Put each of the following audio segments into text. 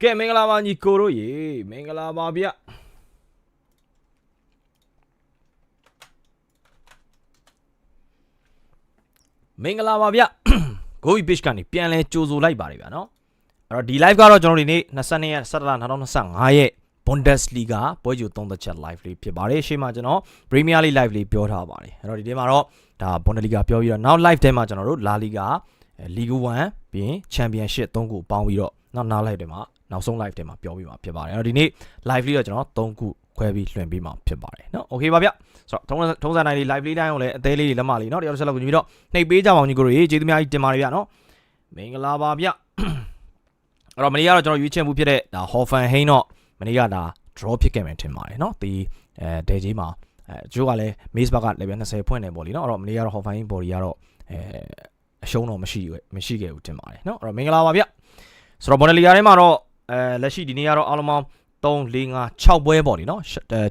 ကဲမင်္ဂလာပါညီကိုတို့ရေမင်္ဂလာပါဗျမင်္ဂလာပါဗျ Go Page ကနေပြန်လဲကြိုဆိုလိုက်ပါတယ်ဗျာနော်အဲ့တော့ဒီ live ကတော့ကျွန်တော်ဒီနေ့22ရက်17လ2025ရက် Bundesliga ပွဲကြို3သက်ချက် live လေးဖြစ်ပါတယ်ရှေ့မှာကျွန်တော် Premier League live လေးပြောထားပါတယ်အဲ့တော့ဒီထဲမှာတော့ဒါ Bundesliga ပြောပြီးတော့နောက် live ထဲမှာကျွန်တော်တို့ La Liga အဲ League 1ပြီးရင် Championship 3ခုပေါင်းပြီးတော့နောက်နောက် live ထဲမှာ နောက်ဆုံး live ထဲမှာပြောပြီးမှာဖြစ်ပါတယ်အဲ့တော့ဒီနေ့ live လေးတော့ကျွန်တော်3ခုခွဲပြီးလွှင့်ပေးမှာဖြစ်ပါတယ်เนาะ okay ပါဗျဆိုတော့ထုံးထုံးစံတိုင်းလေး live လေးတိုင်းကိုလည်းအသေးလေးတွေလက်မလေးเนาะတယောက်တစ်ချက်လောက်ကိုညီပြီးတော့နှိပ်ပေးကြပါအောင်ညီကိုတို့ရေကျေးဇူးများကြီးတင်ပါတယ်ဗျเนาะမင်္ဂလာပါဗျအဲ့တော့မနေ့ကတော့ကျွန်တော်ရွေးချယ်မှုဖြစ်တဲ့ဒါ Hoffenheim တော့မနေ့ကဒါ draw ဖြစ်ခဲ့မယ်ထင်ပါတယ်เนาะဒီအဲဒဲကြီးမှာအဲဂျိုးကလည်း Mace Park က level 20ဖွင့်နေပေါ့လीเนาะအဲ့တော့မနေ့ကတော့ Hoffenheim body ကတော့အဲအရှုံးတော့မရှိဘူးမရှိခဲ့ဘူးထင်ပါတယ်เนาะအဲ့တော့မင်္ဂလာပါဗျဆိုတော့ Bundesliga ထဲမှာတော့ အဲလက်ရှိဒီနေ့ကတော့အားလုံးပေါင်း3 4 5 6ပွဲပေါ့ဒီနော်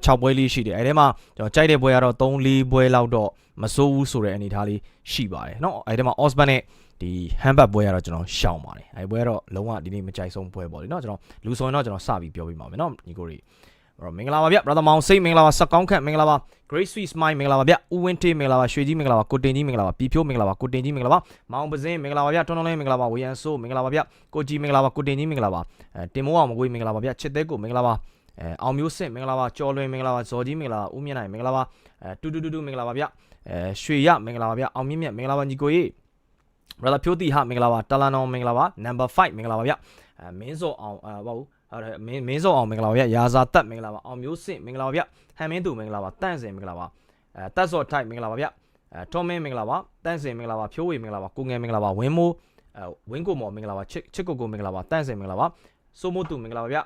6ပွဲလေးရှိတယ်အဲဒီမှာကျွန်တော်ကြိုက်တဲ့ပွဲကတော့3 4ပွဲလောက်တော့မစိုးဘူးဆိုတဲ့အနေအထားလေးရှိပါတယ်နော်အဲဒီမှာ Osman နဲ့ဒီ Hamburg ပွဲကတော့ကျွန်တော်ရှောင်ပါတယ်အဲဒီပွဲကတော့လုံးဝဒီနေ့မကြိုက်ဆုံးပွဲပေါ့ဒီနော်ကျွန်တော်လူဆိုရင်တော့ကျွန်တော်စပြီးပြောပြပါမယ်နော်ညီကိုတွေ တော့မင်္ဂလာပါဗျ brother မောင်စိတ်မင်္ဂလာပါစက်ကောင်းခန့်မင်္ဂလာပါ great sweet smile မင်္ဂလာပါဗျဦးဝင်းတေးမင်္ဂလာပါရွှေကြီးမင်္ဂလာပါကိုတင်ကြီးမင်္ဂလာပါပြီဖြိုးမင်္ဂလာပါကိုတင်ကြီးမင်္ဂလာပါမောင်ပစင်းမင်္ဂလာပါဗျတွန်းတွန်းလေးမင်္ဂလာပါဝေယန်ဆိုးမင်္ဂလာပါဗျကိုကြီးမင်္ဂလာပါကိုတင်ကြီးမင်္ဂလာပါအဲတင်မိုးအောင်မကွေးမင်္ဂလာပါဗျချစ်သေးကိုမင်္ဂလာပါအဲအောင်မျိုးစစ်မင်္ဂလာပါကျော်လွင်မင်္ဂလာပါဇော်ကြီးမင်္ဂလာပါဦးမြင့်နိုင်မင်္ဂလာပါအဲတူတူတူတူမင်္ဂလာပါဗျအဲရွှေရမင်္ဂလာပါဗျအောင်မြင့်မြတ်မင်္ဂလာပါညီကိုကြီး brother ဖြိုးတီဟာမင်္ဂလာပါတလန်အောင်မင်္ဂလာပါ number 5မင်္ဂလာပါဗျအဲမင်းစောအောင်အဲဘာဘူး မင်းမင်းဆောင်အောင်မင်္ဂလာပါဗျရာဇာတက်မင်္ဂလာပါအောင်မျိုးစင့်မင်္ဂလာပါဗျဟန်မင်းသူမင်္ဂလာပါတန့်စင်မင်္ဂလာပါအဲတက်စော့ထိုက်မင်္ဂလာပါဗျအဲထောမင်းမင်္ဂလာပါတန့်စင်မင်္ဂလာပါဖြိုးဝေမင်္ဂလာပါကိုငယ်မင်္ဂလာပါဝင်းမိုးအဲဝင်းကိုမော်မင်္ဂလာပါချစ်ချစ်ကိုကိုမင်္ဂလာပါတန့်စင်မင်္ဂလာပါစိုးမိုးသူမင်္ဂလာပါဗျ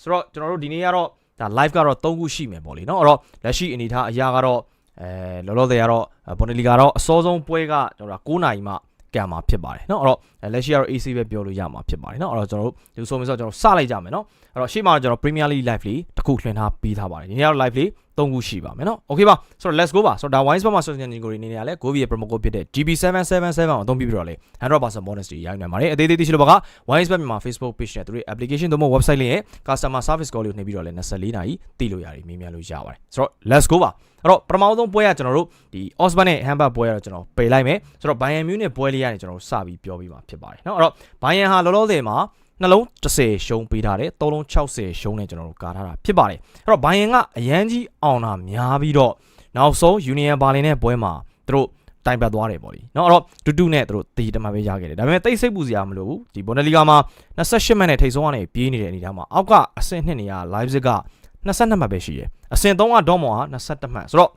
ဆိုတော့ကျွန်တော်တို့ဒီနေ့ကတော့ဒါ live ကတော့၃ခုရှိမယ်ပေါ့လေနော်အဲ့တော့လက်ရှိအနေထားအရာကတော့အဲလောလောဆယ်ကတော့ဘော်နလီကတော့အစောဆုံးပွဲကကျွန်တော်တို့9နာရီမှ ကံမှာဖြစ်ပါတယ်เนาะအဲ့တော့လက်ရှိကတော့ AC ပဲပြောလို့ရမှာဖြစ်ပါတယ်เนาะအဲ့တော့ကျွန်တော်တို့ဒီဆိုမျိုးဆိုကျွန်တော်စလိုက်ကြမယ်เนาะအဲ့တော့ရှေ့မှာကျွန်တော် Premier League live လေးတစ်ခုလွှင့်ထားပြီးသားပါတယ်ဒီနေ့ကတော့ live လေး ၃ခုရှိပါမယ်เนาะ Okay ပါဆိုတော့ let's go ပါဆိုတော့ဒါ Wines ဘက်မှာ social media ကိုနေနေရလဲ Gobi ရဲ့ promo code ဖြစ်တဲ့ GB777 ကိုအသုံးပြုပြီးတော့လေ100% bonus တွေရိုက်နိုင်ပါတယ်အသေးသေးသိရှိလို့ပါက Wines ဘက်မှာ Facebook page နဲ့သူတို့ application တို့မှ website လေးရဲ့ customer service call လေးကိုနှိပ်ပြီးတော့လဲ24နာရီတည်လို့ရတယ်မြင်မြန်လို့ရပါတယ်ဆိုတော့ let's go ပါအဲ့တော့ပထမဆုံးပွဲကကျွန်တော်တို့ဒီ Osman နဲ့ Hamburg ပွဲကတော့ကျွန်တော်ပယ်လိုက်မယ်ဆိုတော့ Bayern Munich ပွဲလေးကနေကျွန်တော်တို့စပြီးပြောပြီးမှာဖြစ်ပါတယ်เนาะအဲ့တော့ Bayern ဟာလောလောဆယ်မှာ နှလုံး30ရှုံးပေးထားတယ်၃လုံး60ရှုံးနဲ့ကျွန်တော်တို့ကာထားတာဖြစ်ပါတယ်အဲ့တော့ဘိုင်ယန်ကအရန်ကြီးအောင်တာများပြီးတော့နောက်ဆုံး Union Berlin နဲ့ပွဲမှာသူတို့တိုင်ပတ်သွားတယ်ပေါ့လीเนาะအဲ့တော့တူတူနဲ့သူတို့တီတမပဲရခဲ့တယ်ဒါပေမဲ့တိတ်စိတ်ပူစရာမလိုဘူးဒီ Bundesliga မှာ28မှတ်နဲ့ထိပ်ဆုံးကနေပြေးနေတဲ့အနေအထားမှာအောက်ကအဆင့်2နေရ Leipzig က22မှတ်ပဲရှိတယ်အဆင့်3က Dortmund က22မှတ်ဆိုတော့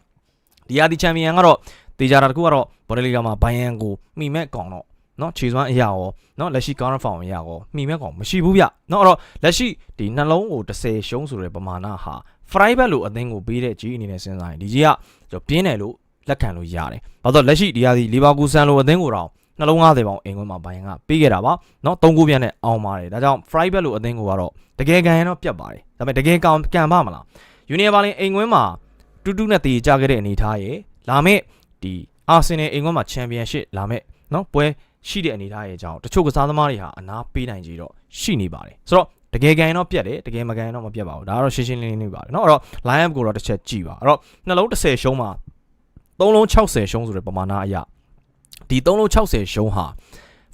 ဒီယာဒီချန်ပီယံကတော့တေချာတာတခုကတော့ Bundesliga မှာဘိုင်ယန်ကိုမိမဲ့ကောင်တော့ နော်ခြေစွမ်းအရာရောနော်လက်ရှိ counter foul အရာရောမိမဲ့ကောင်မရှိဘူးဗျနော်အဲ့တော့လက်ရှိဒီနှလုံးကို30ရှုံးဆိုတဲ့ပမာဏဟာ Freiburg လို့အသင်းကိုပေးတဲ့ကြီးအနေနဲ့စဉ်းစားရင်ဒီကြီးကကျွန်တော်ပြင်းတယ်လို့လက်ခံလို့ရတယ်ဘာလို့လက်ရှိဒီဟာဒီလီဗာပူးဆန်လိုအသင်းကိုတော့နှလုံး90ပေါင်အင်ကွင်းမှာဘိုင်ယန်ကပေးခဲ့တာပါနော်3ခုပြန်နဲ့အောင်ပါတယ်ဒါကြောင့် Freiburg လို့အသင်းကိုကတော့တကယ်ကန်ရင်တော့ပြတ်ပါတယ်ဒါပေမဲ့တကယ်ကောင်ကန်ပါမလား Union Berlin အင်ကွင်းမှာတူးတူးနဲ့တည်ကြခဲ့တဲ့အနေအထားရဲ့လာမဲ့ဒီအာဆင်နယ်အင်ကွင်းမှာချန်ပီယံရှစ်လာမဲ့နော်ပွဲ ရှိတဲ့အနေအထားရဲ့အကြောင်းတချို့ကစားသမားတွေဟာအနာပေးနိုင်ကြတော့ရှိနေပါတယ်ဆိုတော့တကယ်ကန်တော့ပြတ်တယ်တကယ်မကန်တော့မပြတ်ပါဘူးဒါကတော့ရှင်းရှင်းလင်းလင်းနေပါတယ်เนาะအဲ့တော့ line up ကိုတော့တစ်ချက်ကြည့်ပါအဲ့တော့နှလုံး30ရှုံးမှာ3လုံး60ရှုံးဆိုတဲ့ပမာဏအရဒီ3လုံး60ရှုံးဟာ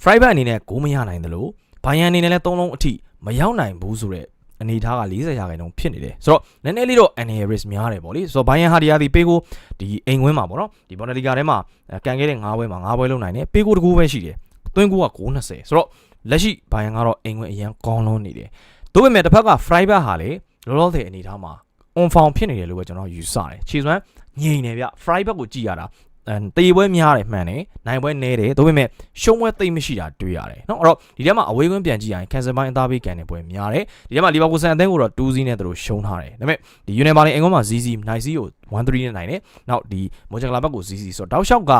Freiburg အနေနဲ့ဂိုးမရနိုင်သလိုဘိုင်ယန်အနေနဲ့လည်း3လုံးအထိမရောက်နိုင်ဘူးဆိုတဲ့ အနေထားက40ရာခိုင်နှုန်းဖြစ်နေတယ်ဆိုတော့နည်းနည်းလေးတော့ NA risk များတယ်ပေါ့လေဆိုတော့ဘိုင်ယန်ဟာဒီယာဒီပေးကိုဒီအိမ်ဝင်းမှာပေါ့နော်ဒီဘော်နလီဂါထဲမှာကန်ခဲ့တဲ့9ပွဲမှာ9ပွဲလုံးနိုင်တယ်ပေးကိုတကူပဲရှိတယ်သွင်းကိုက920ဆိုတော့လက်ရှိဘိုင်ယန်ကတော့အိမ်ဝင်အရန်ကောင်းလုံးနေတယ်။ဒါပေမဲ့တစ်ဖက်က Freiburg ဟာလေလောလောဆယ်အနေထားမှာ on form ဖြစ်နေတယ်လို့ပဲကျွန်တော်ယူဆတယ်။ခြေစွမ်းငြိမ်နေဗျ။ Freiburg ကိုကြည့်ရတာအဲ တေပွဲများတယ်မှန်တယ်။နိုင်ပွဲနည်းတယ်။ဒါပေမဲ့ရှုံးပွဲသိမ့်မရှိတာတွေ့ရတယ်။နော်အဲ့တော့ဒီထဲမှာအဝေးကွင်းပြန်ကြည့်ရင် cancel ပိုင်းအသားပေးကန်တဲ့ပွဲများတယ်။ဒီထဲမှာ Liverpool ဆန်အသင်းကိုတော့2-0နဲ့သူတို့ရှုံးထားတယ်။ဒါပေမဲ့ဒီ Union Berlin အင်္ဂုံမှာ ZZ နိုင်စီကို1-3နဲ့နိုင်တယ်။နောက်ဒီ Mönchengladbach ကို ZZ ဆိုတော့တောက်လျှောက်က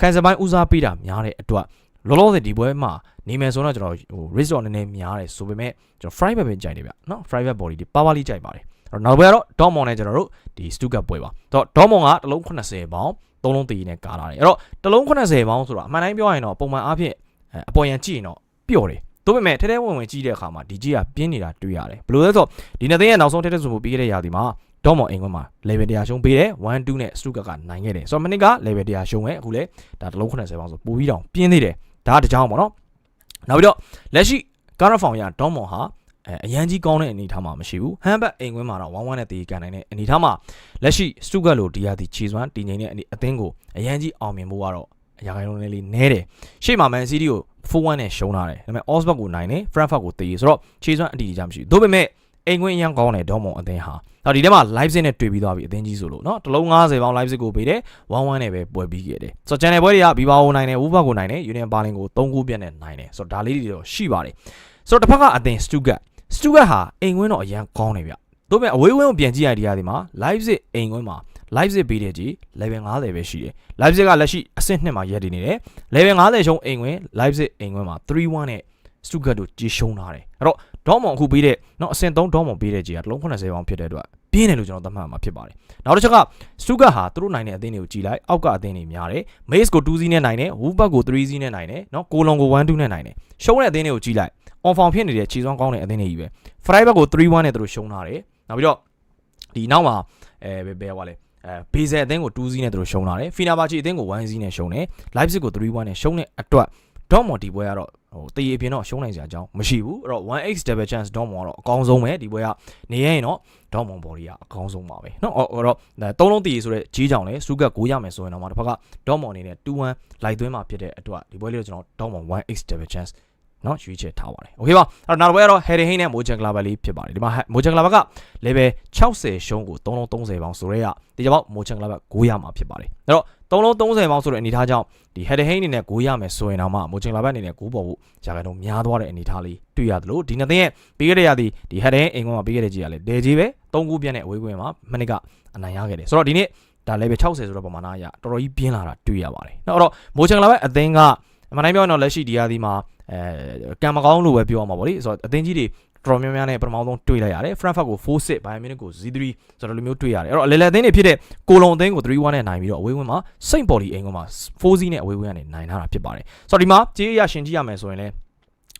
cancel ပိုင်းဦးစားပေးတာများတဲ့အတွက်လောလောဆယ်ဒီပွဲမှာနေမယ်ဆိုတော့ကျွန်တော်ဟို risk တော့နည်းနည်းများတယ်ဆိုပေမဲ့ကျွန်တော် fry ပဲပဲကြိုက်တယ်ဗျနော် fry ပဲ body ဒီ power လေးကြိုက်ပါတယ်အဲ့ တော့နောက်ပွဲကတော့ Dortmund နဲ့ကျွန်တော်တို့ဒီ Stuttgart ပွဲပါတော့ Dortmund ကတစ်လုံး80ပေါင်သုံးလုံးတည်နဲ့ကားလာတယ်အဲ့တော့တစ်လုံး80ပေါင်ဆိုတော့အမှန်တိုင်းပြောရရင်တော့ပုံမှန်အားဖြင့်အပေါ်ရန်ကြည့်ရင်တော့ပျော့တယ်သို့ပေမဲ့ထဲထဲဝင်ဝင်ကြီးတဲ့အခါမှာဒီကြီးကပြင်းနေတာတွေ့ရတယ်ဘယ်လိုလဲဆိုတော့ဒီနှစ်သိန်းရဲ့နောက်ဆုံးထဲထဲဆိုမှုပြီးခဲ့တဲ့ရာသီမှာဒေါမော်အင်ကွန်းမှာ level 100ရှုံးပေးတယ်1 2နဲ့ Stuka ကနိုင်ခဲ့တယ်ဆိုတော့မနစ်က level 100ရှုံးခဲ့အခုလေဒါတစ်လုံး80ပေါင်းဆိုပိုပြီးတောင်ပြင်းသေးတယ်ဒါကတကြောင်ပေါ့နော်နောက်ပြီးတော့လက်ရှိ current form ရဒေါမော်ဟာ အဲအရန်ကြီးကောင်းတဲ့အနေအထားမှာမရှိဘူးဟမ်ဘတ်အိမ်ကွင်းမှာတော့1-1နဲ့တေးကန်နိုင်တဲ့အနေအထားမှာလက်ရှိစတုဂတ်လိုဒီယာဒီခြေစွမ်းတည်ငြိမ်တဲ့အသင်းကိုအရန်ကြီးအောင်မြင်ဖို့ကတော့အရာခိုင်နှုန်းလေးလေးနဲတယ်ရှေ့မှာ Man City ကို4-1နဲ့ရှုံးထားတယ်ဒါပေမဲ့ Osberg ကိုနိုင်တယ် Frankfurt ကိုတေးဆိုတော့ခြေစွမ်းအတီးကြမရှိဘူးဒါပေမဲ့အိမ်ကွင်းအရန်ကောင်းတယ်ဒေါမွန်အသင်းဟာတော့ဒီထဲမှာ Leipzig နဲ့တွေ့ပြီးသွားပြီအသင်းကြီးဆိုလို့เนาะတလုံး90ပေါင်း Leipzig ကိုပေးတယ်1-1နဲ့ပဲပွဲပြီးခဲ့တယ်ဆိုတော့ channel ပွဲတွေက Viva ကိုနိုင်တယ် Wolfsburg ကိုနိုင်တယ် Union Berlin ကို3ဂိုးပြတ်နဲ့နိုင်တယ်ဆိုတော့ဒါလေးတွေတော့ရှိပါတယ်ဆိုတော့တစ်ဖက်ကအသင်း Stuttgart စတူဂတ်ဟာအိမ်ကွင်းတော့အရန်ကောင်းတယ်ဗျ။ဒါပေမဲ့အဝေးဝင်းကိုပြန်ကြည့်ရတဲ့နေရာဒီမှာ live စစ်အိမ်ကွင်းမှာ live စစ်ပေးတဲ့ကြီး level 50ပဲရှိတယ်။ live စစ်ကလက်ရှိအဆင့်2မှာရပ်တည်နေတယ်။ level 50ရှုံးအိမ်ကွင်း live စစ်အိမ်ကွင်းမှာ3-1နဲ့စတူဂတ်တို့ကြီးရှုံးထားတယ်။အဲ့တော့ဒေါမောင်အခုပေးတဲ့နော်အဆင့်3ဒေါမောင်ပေးတဲ့ကြီးက390ပေါင်ဖြစ်တဲ့အတွက်ပြင်းတယ်လို့ကျွန်တော်သတ်မှတ်မှာဖြစ်ပါတယ်။နောက်တစ်ချက်ကစတူဂတ်ဟာသူတို့နိုင်တဲ့အသင်းတွေကိုကြည်လိုက်အောက်ကအသင်းတွေများတယ်။ Maze ကို2စီးနဲ့နိုင်တယ်။ Wolfpack ကို3စီးနဲ့နိုင်တယ်။နော်ကိုလုံကို1 2နဲ့နိုင်တယ်။ရှုံးတဲ့အသင်းတွေကိုကြည်လိုက် on form ဖြစ်နေတဲ့ခြေစွမ်းကောင်းတဲ့အသင်းတွေကြီးပဲ Freiburg ကို3-1နဲ့သူတို့ရှုံးထားတယ်နောက်ပြီးတော့ဒီနောက်မှာအဲဘယ်ဟွာလဲအဲဘေဇယ်အသင်းကို2-0နဲ့သူတို့ရှုံးထားတယ်ဖီနာဘာချီအသင်းကို1-0နဲ့ရှုံးတယ် Leipzig ကို3-1နဲ့ရှုံးတဲ့အတွက်ဒေါမွန်ဒီပွဲကတော့ဟိုတည်အပြင်တော့ရှုံးနိုင်စရာအကြောင်းမရှိဘူးအဲ့တော့ 1x double chance ဒေါမွန်ကတော့အကောင်းဆုံးပဲဒီပွဲကနေရရင်တော့ဒေါမွန်ဘော်ဒီကအကောင်းဆုံးပါပဲเนาะအဲ့တော့သုံးလုံးတည်ဆိုတဲ့ကြီးကြောင်လဲစူကတ်9ရမယ်ဆိုရင်တော့မှတစ်ဖက်ကဒေါမွန်အနေနဲ့2-1လိုက်သွင်းမှာဖြစ်တဲ့အတွက်ဒီပွဲလေးကိုကျွန်တော်ဒေါမွန် 1x double chance နော်ရွေးချယ်ထားပါတယ်โอเคပါအဲ့တော့နောက်တစ်ပွဲကတော့ Harry Kane နဲ့ Mojan Glaber လေးဖြစ်ပါတယ်ဒီမှာ Mojan Glaber က level 60ရှုံးကို3လုံး30ပေါင်းဆိုရဲရဒီကြောင့် Mojan Glaber 9ရမှာဖြစ်ပါတယ်အဲ့တော့3လုံး30ပေါင်းဆိုတဲ့အနေထားကြောင့်ဒီ Harry Kane အနေနဲ့9ရမယ်ဆိုရင်တော့မှ Mojan Glaber အနေနဲ့9ပေါ်ဖို့ရာခိုင်နှုန်းများသွားတဲ့အနေထားလေးတွေ့ရတယ်လို့ဒီနှစ်သင်းရဲ့ပြီးခဲ့တဲ့ရာသီဒီ Harry Kane အိမ်ကွန်းမှာပြီးခဲ့တဲ့ကြီးကလည်းဒဲကြီးပဲ3ခုပြည့်နဲ့အဝေးကွင်းမှာမနစ်ကအနိုင်ရခဲ့တယ်ဆိုတော့ဒီနေ့ဒါ level 60ဆိုတော့ပမာဏအရတော်တော်ကြီးပြင်းလာတာတွေ့ရပါတယ်เนาะအဲ့တော့ Mojan Glaber အသင်းကအမှန်တိုင်းပြောရင်တော့လက်ရှိဒီရာသီမှာ အဲကံမကောင်းလို့ပဲပြောရမှာပေါ့လေဆိုတော့အသင်းကြီးတွေတော်များများနဲ့ပထမဆုံးတွေ့လိုက်ရတယ် Frankfurt ကို4-6 Bayern Munich ကို0-3ဆိုတော့လိုမျိုးတွေ့ရတယ်အဲ့တော့အလဲလဲအသင်းတွေဖြစ်တဲ့ကိုလုံအသင်းကို3-1နဲ့နိုင်ပြီးတော့အဝေးဝင်မှာစိန့်ပေါ်လီအိမ်ကမှာ4-0နဲ့အဝေးဝင်ကနေနိုင်ထားတာဖြစ်ပါတယ်ဆိုတော့ဒီမှာကြေးရရှင်ကြည့်ရမယ်ဆိုရင်လည်း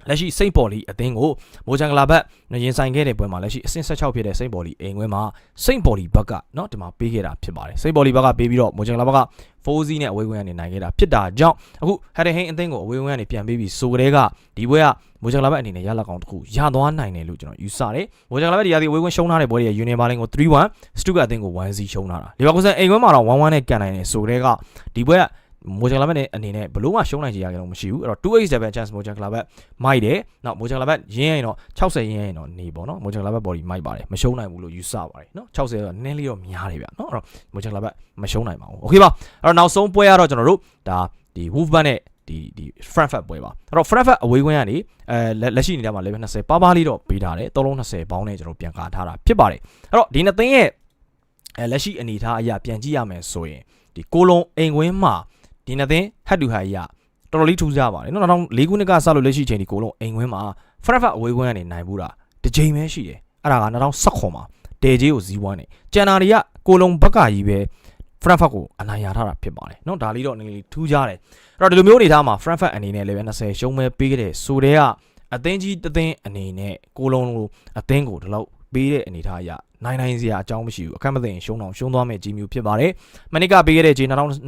လက်ရှိစိန့်ပေါ်လီအသင်းကိုမိုဂျန်ဂလာဘတ်ရင်ဆိုင်ခဲ့တဲ့ပွဲမှာလက်ရှိအဆင့်16ဖြစ်တဲ့စိန့်ပေါ်လီအိမ်ခွဲမှာစိန့်ပေါ်လီဘက်ကเนาะဒီမှာပေးခဲ့တာဖြစ်ပါတယ်စိန့်ပေါ်လီဘက်ကပေးပြီးတော့မိုဂျန်ဂလာဘက်က4စီးနဲ့အဝေးဝင်ကနေနိုင်ခဲ့တာဖြစ်တာကြောင့်အခုဟက်ဒဟင်းအသင်းကိုအဝေးဝင်ကနေပြန်ပေးပြီးဆိုကြတဲ့ကဒီပွဲကမိုဂျန်ဂလာဘတ်အနေနဲ့ရလက်ကောင်တစ်ခုရသွားနိုင်တယ်လို့ကျွန်တော်ယူဆတယ်မိုဂျန်ဂလာဘတ်ဒီရာဒီအဝေးဝင်ရှုံးထားတဲ့ပွဲတွေယူနီဘာလင်ကို3-1စတူကအသင်းကို1စီးရှုံးထားတာလီဗာပူးဆန်အိမ်ခွဲမှာတော့1-1နဲ့ကန်နိုင်တယ်ဆိုကြတဲ့ကဒီပွဲက မိုဂျန်ကလဘတ်နဲ့အနေနဲ့ဘလို့မှရှုံးနိုင်ကြရကြတော့မရှိဘူးအဲ့တော့ 2x double chance မိုဂျန်ကလဘတ်မိုက်တယ်နောက်မိုဂျန်ကလဘတ်ရင်းရင်တော့60ရင်းရင်တော့နေပေါ့နော်မိုဂျန်ကလဘတ် body မိုက်ပါတယ်မရှုံးနိုင်ဘူးလို့ယူဆပါတယ်နော်60တော့နည်းလေးတော့များတယ်ဗျနော်အဲ့တော့မိုဂျန်ကလဘတ်မရှုံးနိုင်ပါဘူးโอเคပါအဲ့တော့နောက်ဆုံးပွဲကတော့ကျွန်တော်တို့ဒါဒီ Wolfsburg နဲ့ဒီဒီ Frankfurt ပွဲပါအဲ့တော့ Frankfurt အဝေးကွင်းကနေအဲလက်ရှိနေတဲ့မှာ level 20ပါးပါးလေးတော့ပေးထားတယ်3လုံး20ပေါင်းနဲ့ကျွန်တော်ပြန်ကာထားတာဖြစ်ပါတယ်အဲ့တော့ဒီနှစ်သင်းရဲ့အဲလက်ရှိအနေအထားအရာပြန်ကြည့်ရမယ်ဆိုရင်ဒီကိုလုံအိမ်ကွင်းမှာ ဒီနှစ်သင်း head to head ရတော်တော်လေးထူးခြားပါတယ်နော်နောက်၄ခုနှစ်ကစလို့လက်ရှိချိန်ဒီကိုလုံးအိမ်ခွင်းမှာ Frankfurt အဝေးခွင်းကနေနိုင်ဘူးတာတစ်ချိန်ပဲရှိတယ်အဲ့ဒါက2019မှာဒေဂျေကိုဇီးဝမ်းနေကျန်တာတွေကကိုလုံးဘက်ကကြီးပဲ Frankfurt ကိုအနိုင်ရထားတာဖြစ်ပါတယ်နော်ဒါလေးတော့နည်းနည်းထူးခြားတယ်အဲ့တော့ဒီလိုမျိုးအနေထားမှာ Frankfurt အနေနဲ့လည်းပဲ20ရှုံးမဲ့ပေးခဲ့တဲ့ဆိုတဲ့ကအသင်းကြီးတသင်းအနေနဲ့ကိုလုံးလိုအသင်းကိုဒီလောက် ပေးတဲ့အနေထားအရနိုင်နိုင်စရာအကြောင်းမရှိဘူးအခက်မသိရင်ရှုံးတော့ရှုံးသွားမယ့်ကြီးမျိုးဖြစ်ပါတယ်မနစ်ကပေးခဲ့တဲ့ကြီး2024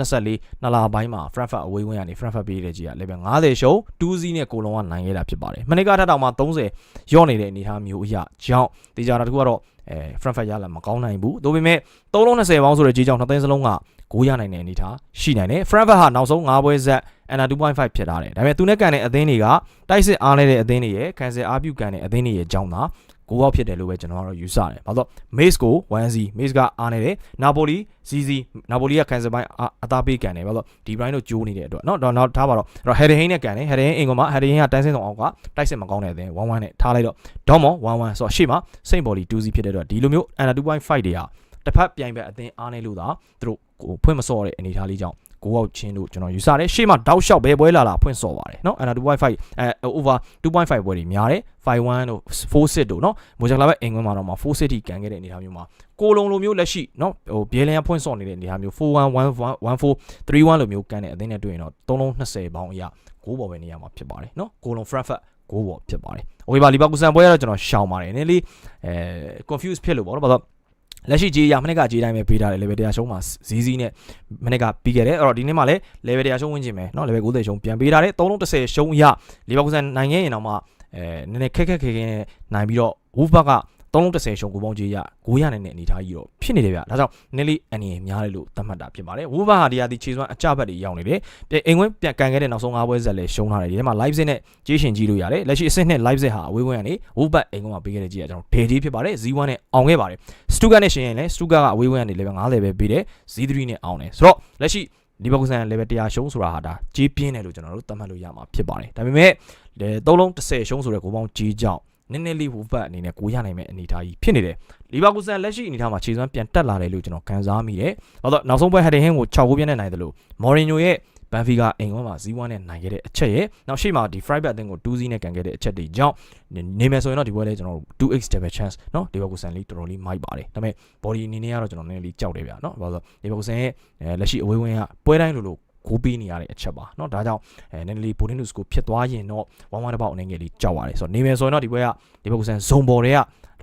နှစ်လပိုင်းမှာ Frankfurt အဝေးဝင်ကနေ Frankfurt ပေးတဲ့ကြီးက level 50ရှုံး2စီးနဲ့ကိုလုံးကနိုင်ခဲ့တာဖြစ်ပါတယ်မနစ်ကထက်တောင်မှ30ရော့နေတဲ့အနေထားမျိုးအရာကြောင့်တေချာတာတခုကတော့အဲ Frankfurt ရလာမကောင်းနိုင်ဘူးဒါပေမဲ့320ပေါင်းဆိုတဲ့ကြီးကြောင့်နှစ်သိန်းစလုံးက9ရနိုင်တဲ့အနေထားရှိနိုင်တယ် Frankfurt ဟာနောက်ဆုံး5ပွဲဆက် N 2.5ဖြစ်လာတယ်ဒါပေမဲ့သူနဲ့ကန်တဲ့အသင်းတွေကတိုက်စစ်အားလဲတဲ့အသင်းတွေရဲ့ကန်ဆယ်အားပြုကန်တဲ့အသင်းတွေရဲ့အကြောင်းသာ ကိုပေါက်ဖြစ်တယ်လို့ပဲကျွန်တော်ကတော့ယူဆတယ်။ဘာလို့ Mace ကို 1C Mace ကအားနေတယ်။ Napoli ZZ Napoli က cancel ပိုင်းအသားပေးကန်တယ်ဘာလို့ဒီ Brian တို့ကြိုးနေတဲ့အတွက်เนาะတော့နောက်ထားပါတော့အဲ့တော့ Harry Kane နဲ့ကန်တယ် Harry Kane အင်ကောင်မှာ Harry Kane ကတန်းစင်းဆောင်အောက်ကတိုက်စစ်မကောင်းတဲ့အသင်း1-1နဲ့ထားလိုက်တော့ Dortmund 1-1ဆိုတော့ရှေ့မှာ Saint Body 2C ဖြစ်တဲ့အတွက်ဒီလိုမျိုး Under 2.5တွေကတစ်ဖက်ပြိုင်ဘက်အသင်းအားနေလို့သာသူတို့ကိုဖွင့်မစော့တဲ့အနေအထားလေးကြောင့် ကိုအောက်ချင်းတို့ကျွန်တော်ယူဆတယ်ရှေ့မှာတောက်လျှောက်ဘဲပွဲလာလာဖွင့်စော်ပါတယ်เนาะအဲ့ဒါ2.5အဲ over 2.5ပွဲတွေများတယ်5-1တို့4-6တို့เนาะမိုဂျာကလာပဲအင်္ဂလန်မှာတော့မှာ4-6ထိကန်ခဲ့တဲ့အနေအထားမျိုးမှာကိုလုံးလိုမျိုးလက်ရှိเนาะဟိုဘဲလန်ကဖွင့်စော်နေတဲ့အနေအထားမျိုး4-1 1-1 1-4 3-1လိုမျိုးကန်တဲ့အသင်းနဲ့တွေ့ရင်တော့3လုံး20ပေါင်းအရာ6ပေါ်ပဲနေရမှာဖြစ်ပါတယ်เนาะကိုလုံး Frankfurt 6ပေါ်ဖြစ်ပါတယ်โอเคပါလီဗာပူဆန်ပွဲကတော့ကျွန်တော်ရှောင်ပါတယ်နည်းလေးအဲ confuse ဖြစ်လို့ပေါ့နော်ဘာလို့ လက်ရှိကြေးရမနေ့ကကြေးတိုင်းပဲပေးထားတယ် level 100ရှုံးမှာဇီးဇီးနဲ့မနေ့ကပြီးခဲ့တယ်အဲ့တော့ဒီနေ့မှလည်း level 100ရှုံးဝင်ခြင်းပဲเนาะ level 90ရှုံးပြန်ပေးထားတယ်3လုံး30ရှုံးအရလီဗာပူဆန်နိုင်ခဲ့ရင်တော့မှအဲနည်းနည်းခက်ခက်ခဲခဲနဲ့နိုင်ပြီးတော့ Wolfsburg က 3လုံး30ရှုံးကိုပေါင်းကြေးရ900နဲ့အနေထားကြီးတော့ဖြစ်နေတယ်ဗျဒါကြောင့်နည်းလေးအနေများတယ်လို့သတ်မှတ်တာဖြစ်ပါတယ် Wolfsburg ဟာဒီဟာဒီခြေစွမ်းအကြဘက်တွေရောက်နေတယ်ပြန်အိမ်ဝင်ပြန်ကန်ခဲ့တဲ့နောက်ဆုံး၅ပွဲဆက်လည်းရှုံးထားတယ်ဒီထဲမှာ live နဲ့ကြေးရှင်ကြည့်လို့ရတယ်လက်ရှိအဆင့်နဲ့ live ဟာအဝေးဝင်ကနေ Wolfsburg အိမ်ဝင်မှာပေးခဲ့တဲ့ကြေးကကျွန်တော်ဒေဒီဖြစ်ပါတယ် Z1 နဲ့အောင်ခဲ့ပါတယ် Stuttgart နဲ့ရှင်ရင်လည်း Stuttgart ကအဝေးဝင်ကနေ level 50ပဲပေးတယ် Z3 နဲ့အောင်တယ်ဆိုတော့လက်ရှိလီဗာပူးဆန် level 100ရှုံးဆိုတာဟာဒါကြီးပြင်းတယ်လို့ကျွန်တော်တို့သတ်မှတ်လို့ရမှာဖြစ်ပါတယ်ဒါပေမဲ့သုံးလုံး30ရှုံးဆိုတဲ့ကိုပေါင်းကြီးကြောင်း နည်းနည်းလေးဝူဖတ်အနေနဲ့ကိုရနိုင်မဲ့အနေအထားကြီးဖြစ်နေတယ်လီဗာပူးဆန်လက်ရှိအနေအထားမှာခြေစွမ်းပြန်တက်လာတယ်လို့ကျွန်တော်ခန်းစားမိတယ်။ဘာလို့နောက်ဆုံးပွဲဟက်ဒင်ဟင်းကို6ဂိုးပြည့်နဲ့နိုင်တယ်လို့မော်ရင်ညိုရဲ့ဘန်ဖီကာအိမ်ကွန်းမှာဇီးဝမ်းနဲ့နိုင်ခဲ့တဲ့အချက်ရဲ့နောက်ရှေ့မှာဒီ Freiburg အသင်းကို2-0နဲ့ကန်ခဲ့တဲ့အချက်တွေကြောင့်နေမယ်ဆိုရင်တော့ဒီပွဲလေးကျွန်တော်တို့ 2x double chance เนาะလီဗာပူးဆန်လေးတော်တော်လေးမိုက်ပါတယ်ဒါပေမဲ့ body အနေနဲ့ကတော့ကျွန်တော်နည်းနည်းလေးကြောက်တယ်ဗျာเนาะဘာလို့လီဗာပူးဆန်ရဲ့လက်ရှိအဝေးဝင်ကပွဲတိုင်းလိုလို ကိုပေးနေရတဲ့အချက်ပါเนาะဒါကြောင့်အဲနည်းနည်းလေး bonus news ကိုဖြစ်သွားရင်တော့ဝမ်းဝမ်းတစ်ပေါက်အနေငယ်လေးကြောက်ပါတယ်ဆိုတော့နေမယ်ဆိုရင်တော့ဒီပွဲကဒီဘက်ကူဆန်ဇုံဘော်တွေက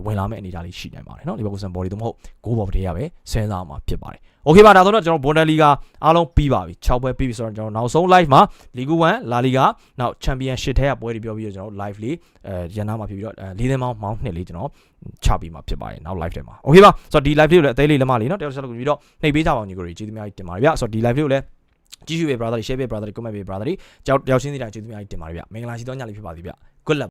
ဝင်လာမယ့်အနေအထားလေးရှိနိုင်ပါတယ်เนาะဒီဘက်ကူဆန်ဘော်တွေတော့မဟုတ်ဂိုးဘော်တွေရပဲစဉ်းစားမှာဖြစ်ပါတယ်โอเคပါဒါဆိုတော့ကျွန်တော်ဘွန်ဒလီဂါအားလုံးပြီးပါပြီ6ပွဲပြီးပြီဆိုတော့ကျွန်တော်နောက်ဆုံး live မှာလီဂူ1လာလီဂါနောက်ချန်ပီယံရှစ်ထဲကပွဲတွေပြောပြီးတော့ကျွန်တော် live လေးအဲရန်နာမှာဖြစ်ပြီးတော့လေးသင်းမောင်းမောင်းနှစ်လေးကျွန်တော်ချပြီးမှာဖြစ်ပါတယ်နောက် live ထဲမှာโอเคပါဆိုတော့ဒီ live လေးကိုလည်းအသေးလေးလက်မလေးเนาะတယောက်တစ်ချက်လောက်ပြီးတော့နှိပ်ပေးကြပါအောင်ညီကိုကြီးကျေးဇူးများကြီးတင်ပါတယ်ဗျဆိုတော့ဒီ live လေးကိုလည်း ကြည့်ရှုပေး brother share ပေး brother comment ပေး brother ကြောက်တယောက်ချင်းစီတိုင်းကျေးဇူးများကြီးတင်ပါတယ်ဗျမင်္ဂလာရှိသောညလေးဖြစ်ပါစေဗျ